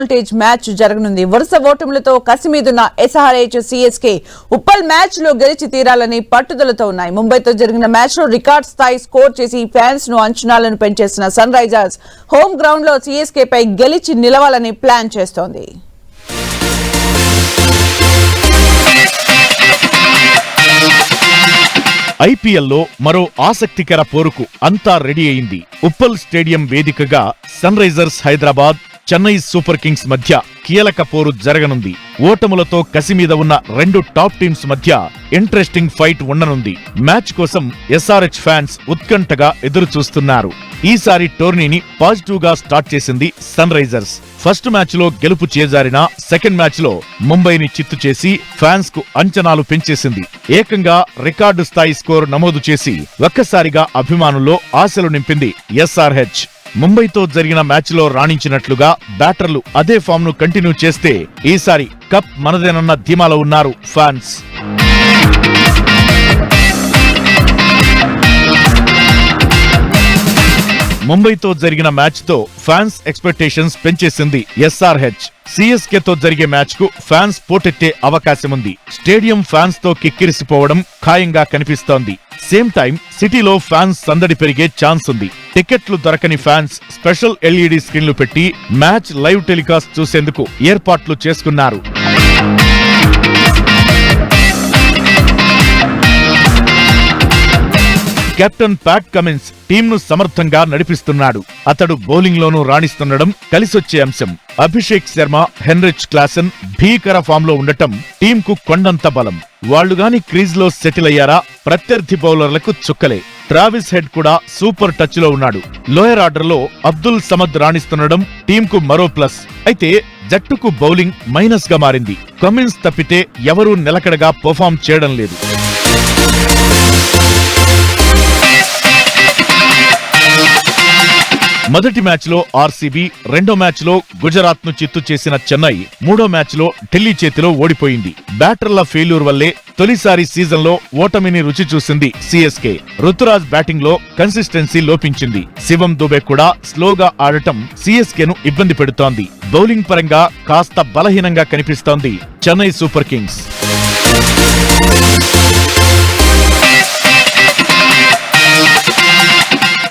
Voltage match జరగనుంది. వరుస ఓటములతో కసిమీదున్న ఎస్ఆర్హెచ్ సిఎస్కే ఉప్పల్ మ్యాచ్లో గెలిచి తీరాలని పట్టుదలతో ఉన్నాయి. ముంబైతో జరిగిన మ్యాచ్లో రికార్డ్ స్థాయి స్కోర్ చేసి ఫ్యాన్స్ను అంచనాలను పెంచేసిన సన్ రైజర్స్ హోమ్ గ్రౌండ్లో సిఎస్కే పై గెలిచి నిలవాలని ప్లాన్ చేస్తోంది. ఐపీఎల్లో మరో ఆసక్తికర పోరుకు అంతా రెడీ అయింది. ఉప్పల్ స్టేడియం వేదికగా Sunrisers Hyderabad Chennai super kings మధ్య కీలక పోరు జరగనుంది. ఓటములతో కసి మీద ఉన్న రెండు టాప్ టీమ్స్ మధ్య ఇంట్రెస్టింగ్ ఫైట్ ఉండనుంది. మ్యాచ్ కోసం ఎస్ఆర్హెచ్ ఫ్యాన్స్ ఉత్కంఠగా ఎదురు చూస్తున్నారు ఈసారి టోర్నీని పాజిటివ్గా స్టార్ట్ చేసింది సన్ రైజర్స్. ఫస్ట్ మ్యాచ్లో గెలుపు చేజారిన సెకండ్ మ్యాచ్లో ముంబైని చిత్తు చేసి ఫ్యాన్స్కు అంచనాలు పెంచేసింది. ఏకంగా రికార్డు స్థాయి స్కోర్ నమోదు చేసి ఒక్కసారిగా అభిమానుల్లో ఆశలు నింపింది ఎస్ఆర్హెచ్. ముంబైతో జరిగిన మ్యాచ్లో రాణించినట్లుగా బ్యాటర్లు అదే ఫామ్ను కంటిన్యూ చేస్తే ఈసారి కప్ మనదేనన్న ధీమాలో ఉన్నారు ఫ్యాన్స్. ముంబైతో జరిగిన మ్యాచ్తో ఫ్యాన్స్ ఎక్స్పెక్టేషన్స్ పెంచేసింది ఎస్ఆర్హెచ్. సిఎస్కేతో జరిగే మ్యాచ్కు ఫ్యాన్స్ పోటెత్తే అవకాశం ఉంది స్టేడియం ఫ్యాన్స్తో కిక్కిరిసిపోవడం ఖాయంగా కనిపిస్తోంది. సేమ్ టైం సిటీలో ఫ్యాన్స్ సందడి పెరిగే ఛాన్స్ ఉంది. టికెట్లు దొరకని ఫ్యాన్స్ స్పెషల్ ఎల్ఈడి స్క్రీన్లు పెట్టి మ్యాచ్ లైవ్ టెలికాస్ట్ చూసేందుకు ఏర్పాట్లు చేసుకున్నారు. కెప్టెన్ ప్యాట్ కమిన్స్ టీంను సమర్థంగా నడిపిస్తున్నాడు. అతడు బౌలింగ్లోనూ రాణిస్తుండడం కలిసొచ్చే అంశం. అభిషేక్ శర్మ హెన్రిచ్ క్లాసన్ భీకర ఫామ్లో ఉండటం టీంకు కొండంత బలం. వాళ్ళుగాని క్రీజ్లో సెటిల్ అయ్యారా? ప్రత్యర్థి బౌలర్లకు చుక్కలే. ట్రావిస్ హెడ్ కూడా సూపర్ టచ్లో ఉన్నాడు. లోయర్ ఆర్డర్లో అబ్దుల్ సమద్ రాణిస్తుండడం టీంకు మరో ప్లస్. అయితే జట్టుకు బౌలింగ్ మైనస్గా మారింది. కమిన్స్ తప్పితే ఎవరూ నిలకడగా పర్ఫామ్ చేయడం లేదు. మొదటి మ్యాచ్లో ఆర్సీబీ రెండో మ్యాచ్లో గుజరాత్ను చిత్తు చేసిన చెన్నై మూడో మ్యాచ్లో ఢిల్లీ చేతిలో ఓడిపోయింది. బ్యాటర్ల ఫెయిల్యూర్ వల్లే తొలిసారి సీజన్లో ఓటమిని రుచి చూసింది సిఎస్కే. రుతురాజ్ బ్యాటింగ్లో కన్సిస్టెన్సీ లోపించింది. శివం దుబే కూడా స్లోగా ఆడటం సిఎస్కే ను ఇబ్బంది పెడుతోంది. బౌలింగ్ పరంగా కాస్త బలహీనంగా కనిపిస్తోంది చెన్నై సూపర్ కింగ్స్.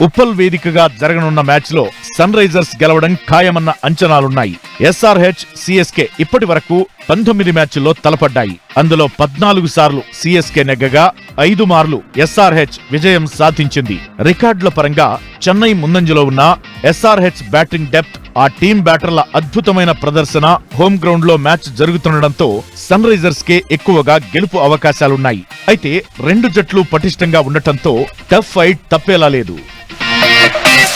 ఉప్పల్ వేదికగా జరగనున్న మ్యాచ్లో సన్ రైజర్స్ గెలవడం ఖాయమన్న అంచనాలున్నాయి. ఎస్ఆర్హెచ్ సిఎస్కే ఇప్పటి వరకు పంతొమ్మిది మ్యాచ్ల్లో తలపడ్డాయి. అందులో పద్నాలుగు సార్లు సిఎస్కే నెగ్గగా ఐదు మార్లు ఎస్ఆర్హెచ్ విజయం సాధించింది. రికార్డుల పరంగా చెన్నై ముందంజలో ఉన్న ఎస్ఆర్హెచ్ బ్యాటింగ్ డెప్త్ ఆ టీం బ్యాటర్ల అద్భుతమైన ప్రదర్శన హోమ్ గ్రౌండ్లో మ్యాచ్ జరుగుతుండటంతో సన్ రైజర్స్ కే ఎక్కువగా గెలుపు అవకాశాలున్నాయి. అయితే రెండు జట్లు పటిష్టంగా ఉండటంతో టఫ్ ఫైట్ తప్పేలా లేదు. Peace.